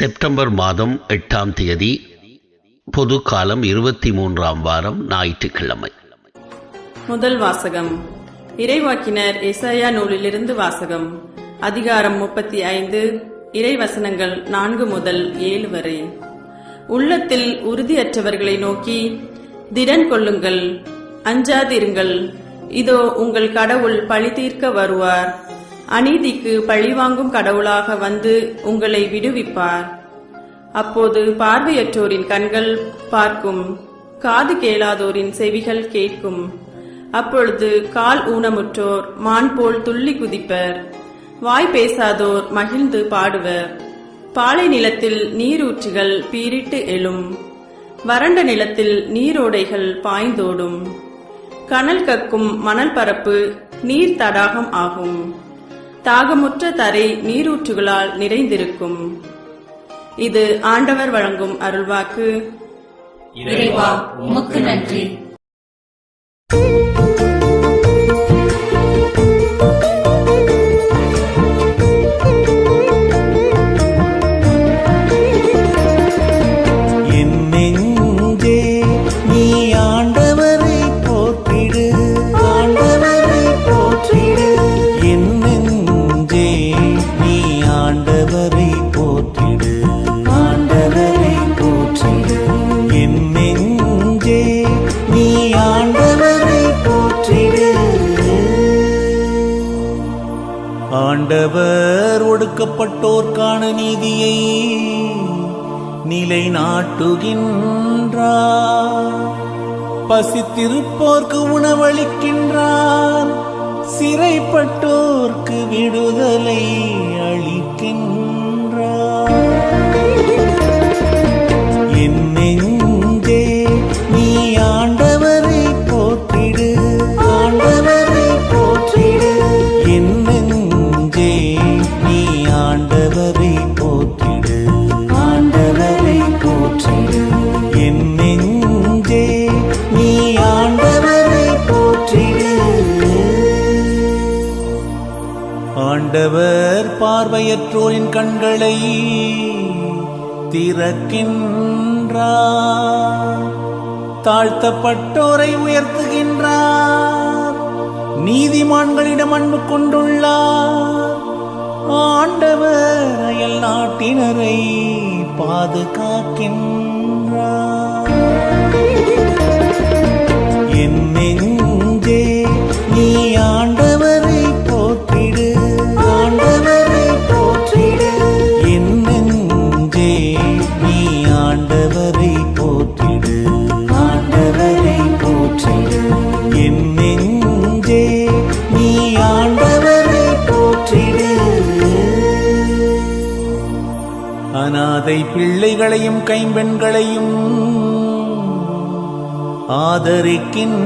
September மாதம் எட்டாம் தேதி பொது காலம் இருபத்தி மூன்றாம் வாரம் ஞாயிற்றுக்கிழமை. முதல் வாசகம். இறைவாக்கினர் எசாயா நூலிலிருந்து வாசகம். அதிகாரம் முப்பத்தி ஐந்து இறைவசனங்கள் நான்கு முதல் ஏழு வரை. உள்ளத்தில் உறுதியற்றவர்களை நோக்கி திடன் கொள்ளுங்கள் அஞ்சாதிருங்கள். இதோ உங்கள் கடவுள் பழி தீர்க்க வருவார். அநீதிக்கு பழிவாங்கும் கடவுளாக வந்து உங்களை விடுவிப்பார். அப்போது பார்வையற்றோரின் கண்கள் பார்க்கும் காது கேளாதோரின் செவிகள் கேட்கும். அப்பொழுது கால் ஊனமுற்றோர் மான் போல் துள்ளி குதிப்பர். வாய் பேசாதோர் மகிழ்ந்து பாடுவர். பாலை நிலத்தில் நீரூற்றுகள் பீரிட்டு எழும். வறண்ட நிலத்தில் நீரோடைகள் பாய்ந்தோடும். கனல் கக்கும் மணல் பரப்பு நீர் தடாகம் ஆகும். தாகமுற்ற தரை நீரூற்றுகளால் நிறைந்திருக்கும். இது ஆண்டவர் வழங்கும் அருள்வாக்கு. இறைவா உமக்கு நன்றி. இருப்போர்க்கு உணவளிக்கின்றான். சிறைப்பட்டோர்க்கு விடுதலை பார்வையற்றோரின் கண்களை திறக்கின்றார். தாழ்த்தப்பட்டோரை உயர்த்துகின்றார். நீதிமான்களிடம் அன்பு கொண்டுள்ளார். ஆண்டவர் அயல் நாட்டினரை பாதுகாக்கின்றார். அனாதை பிள்ளைகளையும் கைம்பெண்களையும் ஆதரிக்கின்றார்.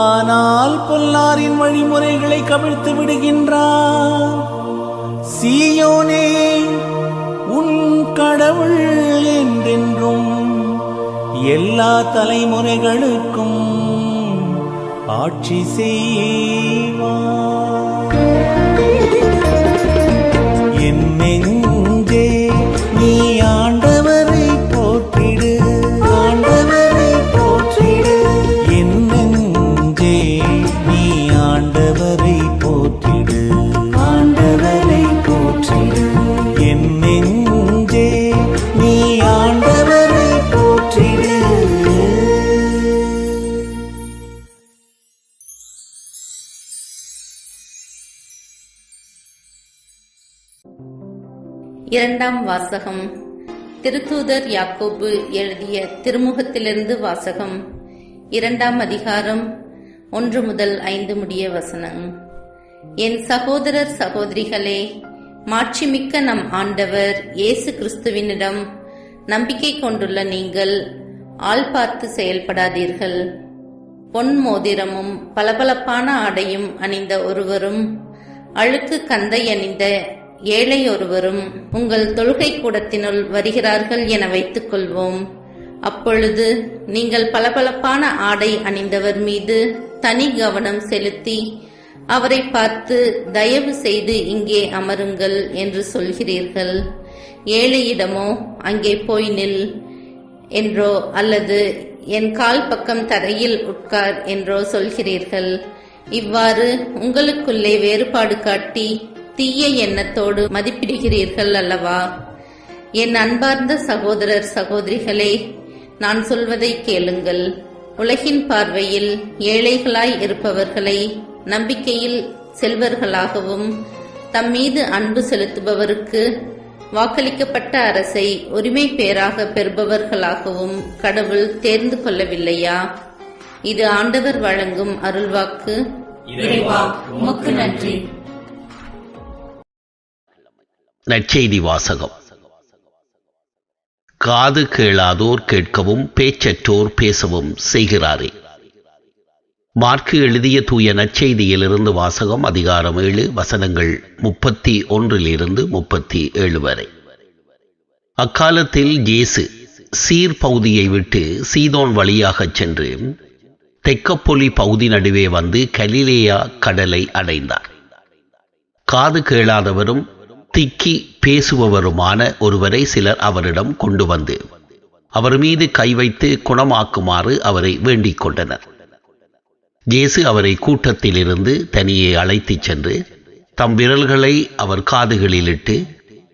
ஆனால் பொல்லாரின் வழிமுறைகளை கவிழ்த்து விடுகின்றார். சீயோனே உன் கடவுள் என்றென்றும் எல்லா தலைமுறைகளுக்கும் ஆட்சி செய்வார். வாசகம். திருத்தூதர் யாக்கோபு எழுதிய திருமுகத்திலிருந்து வாசகம். இரண்டாம் அதிகாரம் ஒன்று முதல் ஐந்து முடிய வசனம். என் சகோதரர் சகோதரிகளே மாட்சிமிக்க நம் ஆண்டவர் இயேசு கிறிஸ்துவினிடம் நம்பிக்கை கொண்டுள்ள நீங்கள் ஆள் பார்த்து செயல்படாதீர்கள். பொன் மோதிரமும் பளபளப்பான ஆடையும் அணிந்த ஒருவரும் அழுக்கு கந்தை அணிந்த ஏழை ஒருவரும் உங்கள் தொழுகை கூடத்தினுள் வருகிறார்கள் என வைத்துக் கொள்வோம் அப்பொழுது நீங்கள் பளபளப்பான ஆடை அணிந்தவர் மீது தனி கவனம் செலுத்தி அவரை பார்த்து தயவு செய்து இங்கே அமருங்கள் என்று சொல்கிறீர்கள். ஏழையிடமோ அங்கே போய் நில் என்றோ அல்லது என் கால் பக்கம் தரையில் உட்கார் என்றோ சொல்கிறீர்கள். இவ்வாறு உங்களுக்குள்ளே வேறுபாடு காட்டி தீய எண்ணத்தோடு மதிப்பிடுகிறீர்கள் அல்லவா? என் அன்பார்ந்த சகோதரர் சகோதரிகளே நான் சொல்வதை கேளுங்கள். உலகின் பார்வையில் ஏழைகளாய் இருப்பவர்களை நம்பிக்கையில் செல்வர்களாகவும் தம் மீது அன்பு செலுத்துபவருக்கு வாக்களிக்கப்பட்ட அரசை உரிமை பேராக பெறுபவர்களாகவும் கடவுள் தேர்ந்து கொள்ளவில்லையா? இது ஆண்டவர் வழங்கும் அருள்வாக்கு. நன்றி. நற்செய்தி வாசகம். காது கேளாதோர் கேட்கவும் பேச்சற்றோர் பேசவும் செய்கிறாரே. மார்க்கு எழுதிய தூய நற்செய்தியிலிருந்து வாசகம் அதிகாரம் ஏழு வசனங்கள் முப்பத்தி ஒன்றிலிருந்து முப்பத்தி ஏழு வரை. அக்காலத்தில் ஜேசு சீர் பகுதியை விட்டு சீதோன் வழியாகச் சென்று தெக்கப்பொலி பகுதி நடுவே வந்து கலிலேயா கடலை அடைந்தார். காது கேளாதவரும் திக்கி பேசுபவருமான ஒருவரை சிலர் அவரிடம் கொண்டு வந்து அவர் மீது கை வைத்து குணமாக்குமாறு அவரை வேண்டிக் கொண்டனர். இயேசு அவரை கூட்டத்திலிருந்து தனியே அழைத்துச் சென்று தம் விரல்களை அவர் காதுகளிலிட்டு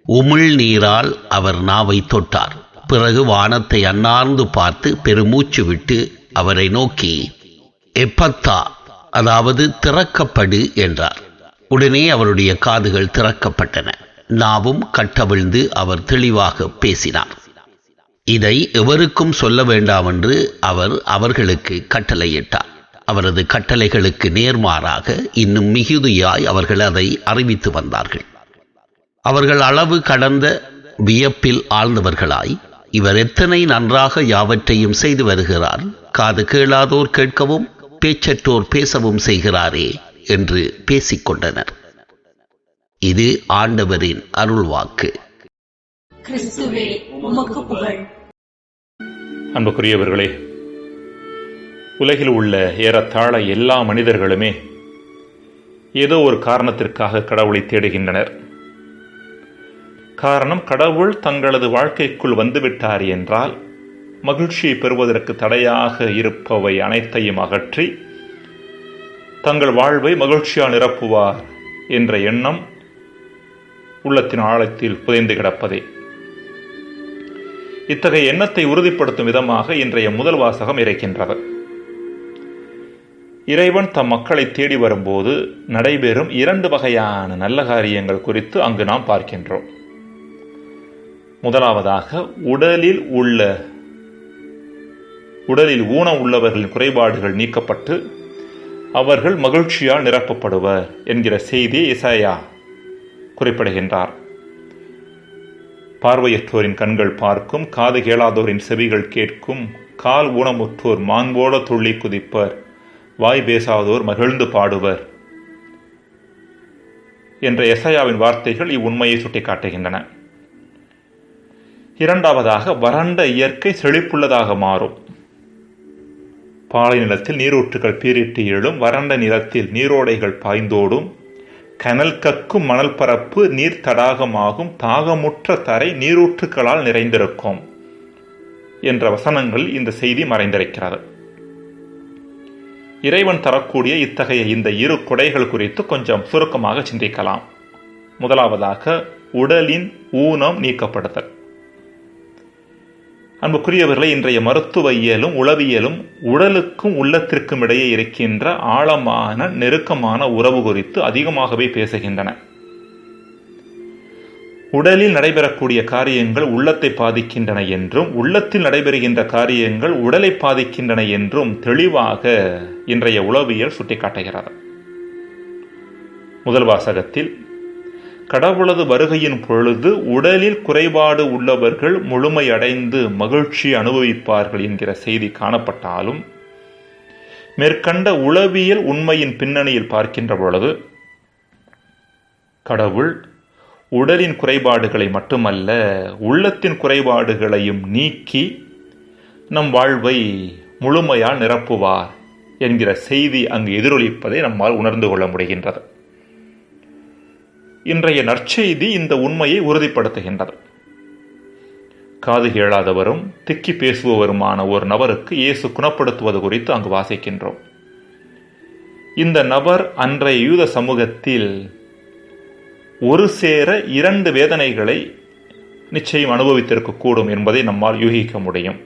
உமிழ் நீரால் அவர் நாவை தொட்டார். பிறகு வானத்தை அன்னார்ந்து பார்த்து பெருமூச்சு விட்டு அவரை நோக்கி எப்பத்தா அதாவது திறக்கப்படு என்றார். உடனே அவருடைய காதுகள் திறக்கப்பட்டன. நாவும் கட்டவிழ்ந்து அவர் தெளிவாக பேசினார். இதை எவருக்கும் சொல்ல வேண்டாம் என்று அவர் அவர்களுக்கு கட்டளையிட்டார். அவரது கட்டளைகளுக்கு நேர்மாறாக இன்னும் மிகுதியாய் அவர்கள் அதை அறிவித்து வந்தார்கள். அவர்கள் அளவு கடந்த வியப்பில் ஆழ்ந்தவர்களாய் இவர் எத்தனை நன்றாக யாவற்றையும் செய்து வருகிறார்? காது கேளாதோர் கேட்கவும் பேச்சற்றோர் பேசவும் செய்கிறாரே என்று பேசிக்கொண்டனர். இது ஆண்டவரின் அருள்வாக்கு. கிறிஸ்துவே உமக்கு புகழ். அன்புக்குரியவர்களே உலகில் உள்ள ஏறத்தாழ எல்லா மனிதர்களுமே ஏதோ ஒரு காரணத்திற்காக கடவுளை தேடுகின்றனர். காரணம் கடவுள் தங்களது வாழ்க்கைக்குள் வந்துவிட்டார் என்றால் மகிழ்ச்சியை பெறுவதற்கு தடையாக இருப்பவை அனைத்தையும் அகற்றி தங்கள் வாழ்வை மகிழ்ச்சியால் நிரப்புவார் என்ற எண்ணம் உள்ளத்தின் ஆழத்தில் புதைந்து கிடப்பதே. இத்தகைய எண்ணத்தை உறுதிப்படுத்தும் விதமாக இன்றைய முதல் வாசகம் இருக்கின்றது இறைவன் தம் மக்களை தேடி வரும்போது நடைபெறும் இரண்டு வகையான நல்ல காரியங்கள் குறித்து அங்கு நாம் பார்க்கின்றோம். முதலாவதாக உடலில் உள்ள உடலில் ஊனம் உள்ளவர்களின் குறைபாடுகள் நீக்கப்பட்டு அவர்கள் மகிழ்ச்சியால் நிரப்பப்படுவர் என்கிற செய்தியை இசாயா குறிப்பிடுகின்றார். பார்வையற்றோரின் கண்கள் பார்க்கும் காது கேளாதோரின் செவிகள் கேட்கும் கால் ஊனமுற்றோர் மாண்போட துள்ளி குதிப்பர் வாய் பேசாதோர் மகிழ்ந்து பாடுவர் என்ற எசையாவின் வார்த்தைகள் இவ்வுண்மையை சுட்டிக்காட்டுகின்றன. இரண்டாவதாக வறண்ட இயற்கை செழிப்புள்ளதாக மாறும். பாலை நிலத்தில் நீரூற்றுகள் பீரிட்டு எழும் வறண்ட நிலத்தில் நீரோடைகள் பாய்ந்தோடும் கனல் கக்கும் மணல் பரப்பு நீர் தடாகமாகும். தாகமுற்ற தரை நீரூற்றுக்களால் நிறைந்திருக்கும் என்ற வசனங்கள் இந்த செய்தி மறைந்திருக்கிறது. இறைவன் தரக்கூடிய இத்தகைய இந்த இரு கொடைகள் குறித்து கொஞ்சம் சுருக்கமாக சிந்திக்கலாம். முதலாவதாக உடலின் ஊனம் நீக்கப்படுதல். அன்புக்குரியவர்களை இன்றைய மருத்துவ இயலும் உளவியலும் உடலுக்கும் உள்ளத்திற்கும் இடையே இருக்கின்ற ஆழமான நெருக்கமான உறவு குறித்து அதிகமாகவே பேசுகின்றன. உடலில் நடைபெறக்கூடிய காரியங்கள் உள்ளத்தை பாதிக்கின்றன என்றும் உள்ளத்தில் நடைபெறுகின்ற காரியங்கள் உடலை பாதிக்கின்றன என்றும் தெளிவாக இன்றைய உளவியல் சுட்டிக்காட்டுகிறது. முதல் வாசகத்தில் கடவுளது வருகையின் பொழுது உடலில் குறைபாடு உள்ளவர்கள் முழுமையடைந்து மகிழ்ச்சி அனுபவிப்பார்கள் என்கிற செய்தி காணப்பட்டாலும் மேற்கண்ட உளவியல் உண்மையின் பின்னணியில் பார்க்கின்ற பொழுது கடவுள் உடலின் குறைபாடுகளை மட்டுமல்ல உள்ளத்தின் குறைபாடுகளையும் நீக்கி நம் வாழ்வை முழுமையால் நிரப்புவார் என்கிற செய்தி அங்கு எதிரொலிப்பதை நம்மால் உணர்ந்து கொள்ள முடிகின்றது. இன்றைய நற்செய்தி இந்த உண்மையை உறுதிப்படுத்துகின்றது. காது கேளாதவரும் திக்கி பேசுபவருமான ஒரு நபருக்கு இயேசு குணப்படுத்துவது குறித்து அங்கு வாசிக்கின்றோம். இந்த நபர் அன்றைய யூத சமூகத்தில் ஒரு சேர இரண்டு வேதனைகளை நிச்சயம் அனுபவித்திருக்கக்கூடும் என்பதை நம்மால் யூகிக்க முடியும்.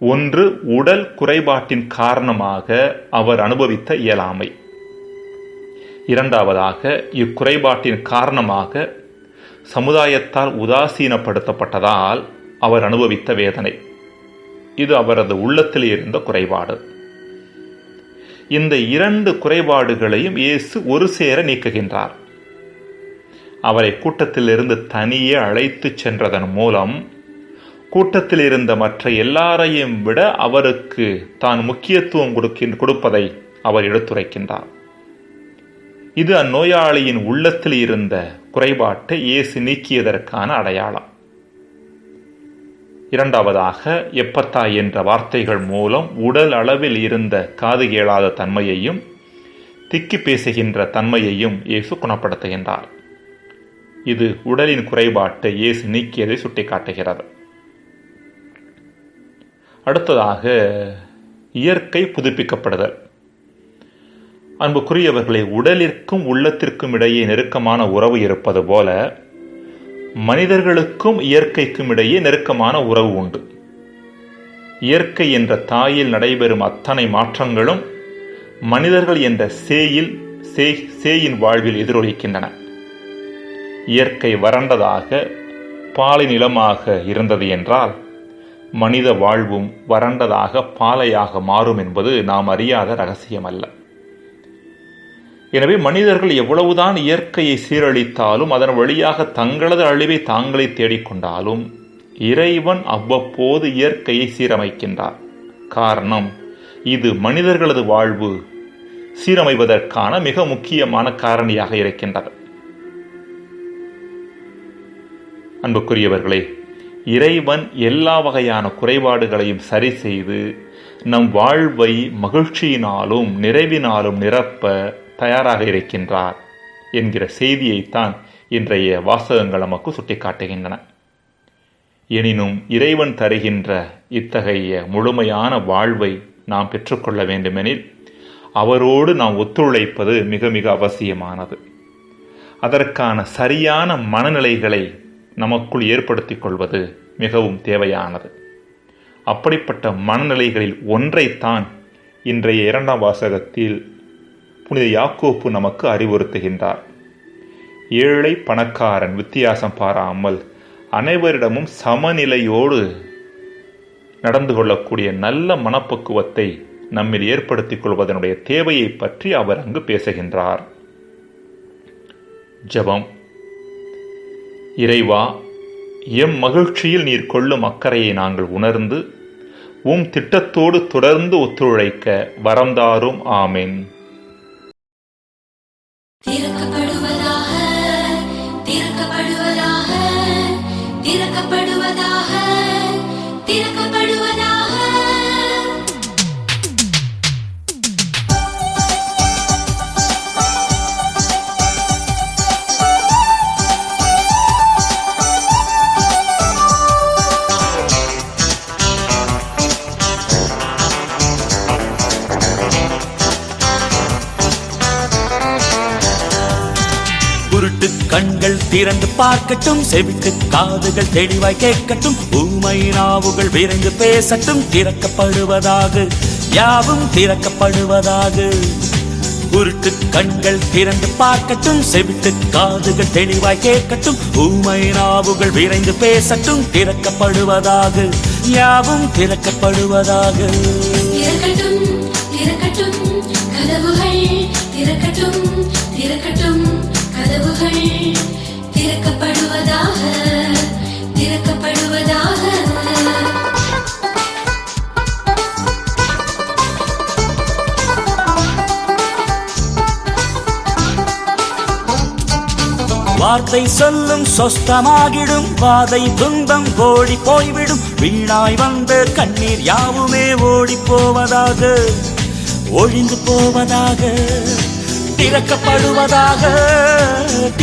ஒன்று உடல் குறைபாட்டின் காரணமாக அவர் அனுபவித்த இயலாமை. இரண்டாவதாக இக்குறைபாட்டின் காரணமாக சமுதாயத்தால் உதாசீனப்படுத்தப்பட்டதால் அவர் அனுபவித்த வேதனை. இது அவரது உள்ளத்தில் இருந்த குறைபாடு. இந்த இரண்டு குறைபாடுகளையும் இயேசு ஒரு சேர நீக்குகின்றார். அவரை கூட்டத்திலிருந்து தனியே அழைத்துச் சென்றதன் மூலம் கூட்டத்தில் இருந்த மற்ற எல்லாரையும் விட அவருக்கு தான் முக்கியத்துவம் கொடுக்கின் கொடுப்பதை அவர் எடுத்துரைக்கின்றார். இது அந்நோயாளியின் உள்ளத்தில் இருந்த குறைபாட்டை இயேசு நீக்கியதற்கான அடையாளம். இரண்டாவதாக எப்பத்தா என்ற வார்த்தைகள் மூலம் உடல் அளவில் இருந்த காது கேளாத தன்மையையும் திக்கி பேசுகின்ற தன்மையையும் இயேசு குணப்படுத்துகின்றார். இது உடலின் குறைபாட்டை இயேசு நீக்கியதை சுட்டிக்காட்டுகிறது. அடுத்ததாக இயற்கை புதுப்பிக்கப்படுதல். அன்புக்குரியவர்களை உடலிற்கும் உள்ளத்திற்கும் இடையே நெருக்கமான உறவு இருப்பது போல மனிதர்களுக்கும் இயற்கைக்கும் இடையே நெருக்கமான உறவு உண்டு. இயற்கை என்ற தாயில் நடைபெறும் அத்தனை மாற்றங்களும் மனிதர்கள் என்ற சேயில் சே- சேயின் வாழ்வில் எதிரொலிக்கின்றன. இயற்கை வறண்டதாக பாலை நிலமாக இருந்தது என்றால் மனித வாழ்வும் வறண்டதாக பாலையாக மாறும் என்பது நாம் அறியாத ரகசியம் அல்ல எனவே மனிதர்கள் எவ்வளவுதான் இயற்கையை சீரழித்தாலும் அதன் வழியாக தங்களது அழிவை தாங்களே தேடிக்கொண்டாலும் இறைவன் அவ்வப்போது இயற்கையை சீரமைக்கின்றார். காரணம் இது மனிதர்களது வாழ்வு. சீரமைவதற்கான மிக முக்கியமான காரணியாக இருக்கின்றது. அன்புக்குரியவர்களே இறைவன் எல்லா வகையான குறைபாடுகளையும் சரி செய்து நம் வாழ்வை மகிழ்ச்சியினாலும் நிறைவினாலும் நிரப்ப தயாராக இருக்கின்றார் என்கிற செய்தியைத்தான் இன்றைய வாசகங்கள் நமக்கு சுட்டிக்காட்டுகின்றன. எனினும் இறைவன் தருகின்ற இத்தகைய முழுமையான வாழ்வை நாம் பெற்றுக்கொள்ள வேண்டுமெனில் அவரோடு நாம் ஒத்துழைப்பது மிக மிக அவசியமானது. அதற்கான சரியான மனநிலைகளை நமக்குள் ஏற்படுத்தி கொள்வது மிகவும் தேவையானது. அப்படிப்பட்ட மனநிலைகளில் ஒன்றைத்தான் இன்றைய இரண்டாம் வாசகத்தில் புனித யாக்கோப்பு நமக்கு அறிவுறுத்துகின்றார். ஏழை பணக்காரன் வித்தியாசம் பாராமல் அனைவரிடமும் சமநிலையோடு நடந்து கொள்ளக்கூடிய நல்ல மனப்பக்குவத்தை நம்மில் ஏற்படுத்திக் கொள்வதனுடைய தேவையை பற்றி அவர் அங்கு பேசுகின்றார். ஜெபம். இறைவா எம் மகிழ்ச்சியில் நீர் கொள்ளும் அக்கறையை நாங்கள் உணர்ந்து உம் திட்டத்தோடு தொடர்ந்து ஒத்துழைக்க வரந்தாரும் ஆமேன். திறக்கப்படுவதாக திறக்கப்படுவதாக திறக்கப்படுவதாக குருட்டு கண்கள் திறந்து பார்க்கட்டும் செவிட்டு காதுகள் தெளிவாய் கேட்கட்டும் ஊமை நாவுகள் விரைந்து பேசட்டும் திறக்கப்படுவதாக யாவும் திறக்கப்படுவதாக. உருட்டு கண்கள் திறந்து பார்க்கட்டும் செவிட்டு காதுகள் தெளிவாய் கேட்கட்டும் ஊமை நாவுகள் விரைந்து பேசட்டும் திறக்கப்படுவதாக யாவும் திறக்கப்படுவதாக. திறக்கட்டும் திறக்கட்டும் கதவுகள் திறக்கட்டும் திறக்கட்டும். வார்த்தை சொல்லும் சொஸ்தமாகிடும். பாதை துன்பம் ஓடி போய்விடும். வீணாய் வந்த கண்ணீர் யாவுமே ஓடி போவதாக ஒழிந்து போவதாக திறக்கப்படுவதாக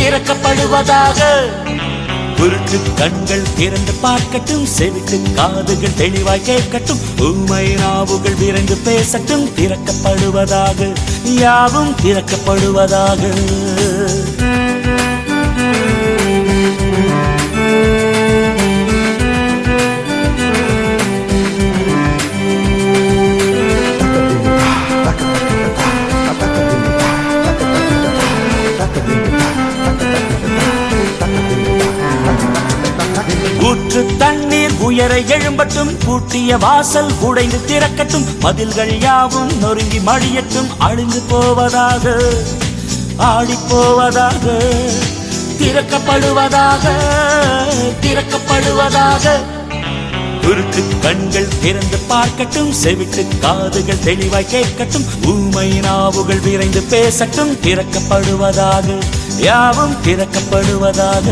திறக்கப்படுவதாக. குருட்டு கண்கள் திறந்து பார்க்கட்டும் செவிட்டு காதுகள் தெளிவாய் கேட்கட்டும். உண்மை நாவுகள் விரைந்து பேசட்டும் திறக்கப்படுவதாக யாவும் திறக்கப்படுவதாக. தண்ணீர் எழும்பட்டும் பூட்டிய வாசல் உடைந்து திறக்கட்டும் பதில்கள் யாவும் நொறுங்கி மடியட்டும் அழிந்து போவதாக ஆடிப் போவதாக திறக்கப்படுவதாக திறக்கப்படுவதாக. குறுக்கு கண்கள் திறந்து பார்க்கட்டும் செவிட்டு காதுகள் தெளிவாய் கேட்கட்டும் ஊமை நாவுகள் விரைந்து பேசட்டும் திறக்கப்படுவதாக யாவும் திறக்கப்படுவதாக.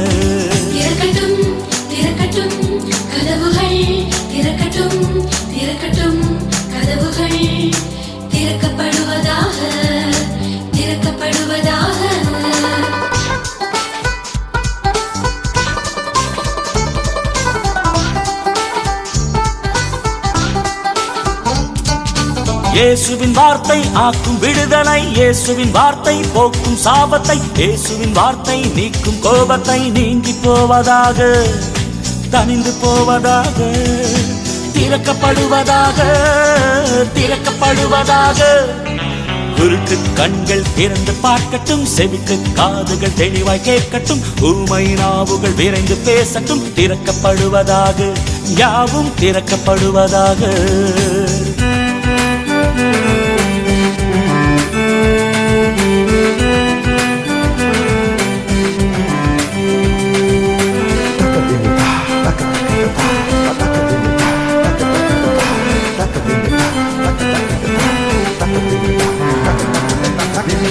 இயேசுவின் வார்த்தை ஆக்கும் விடுதலை இயேசுவின் வார்த்தை போக்கும் சாபத்தை இயேசுவின் வார்த்தை நீக்கும் கோபத்தை நீங்கி போவதாக தனிந்து போவதாக திறக்கப்படுவதாக திறக்கப்படுவதாக. குருக்கு கண்கள் திறந்து பார்க்கட்டும் செவிக்கு காதுகள் தெளிவாய் கேட்கட்டும் ஊமை நாவுகள் விரைந்து பேசட்டும் திறக்கப்படுவதாக யாவும் திறக்கப்படுவதாக.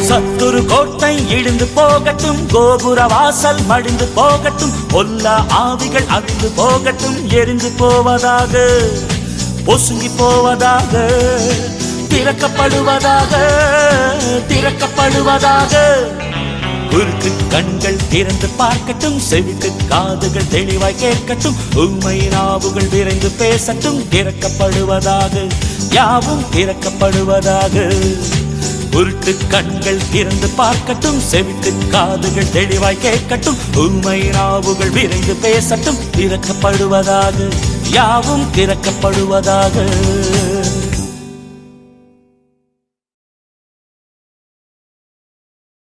சத்துரு கோட்டை இடிந்து போகட்டும் கோபுர வாசல் மடிந்து போகட்டும் பொல்லா ஆவிகள் அழிந்து போகட்டும் எரிந்து போவதாக பொசுங்கி போவதாக. திறக்கப்படுவதாக திறக்கப்படுவதாக. குறுக்கு கண்கள் திறந்து பார்க்கட்டும் செவிக்கு காதுகள் தெளிவாய் கேட்கட்டும் உண்மை நாவுகள் விரைந்து பேசட்டும் திறக்கப்படுவதாக யாவும் திறக்கப்படுவதாக. உருட்டு கண்கள் திறந்து பார்க்கட்டும் செவிட்டு காதுகள் தெளிவாய் கேட்கட்டும் உண்மை நாவுகள் விரைந்து பேசட்டும் திறக்கப்படுவதாக யாவும் திறக்கப்படுவதாக.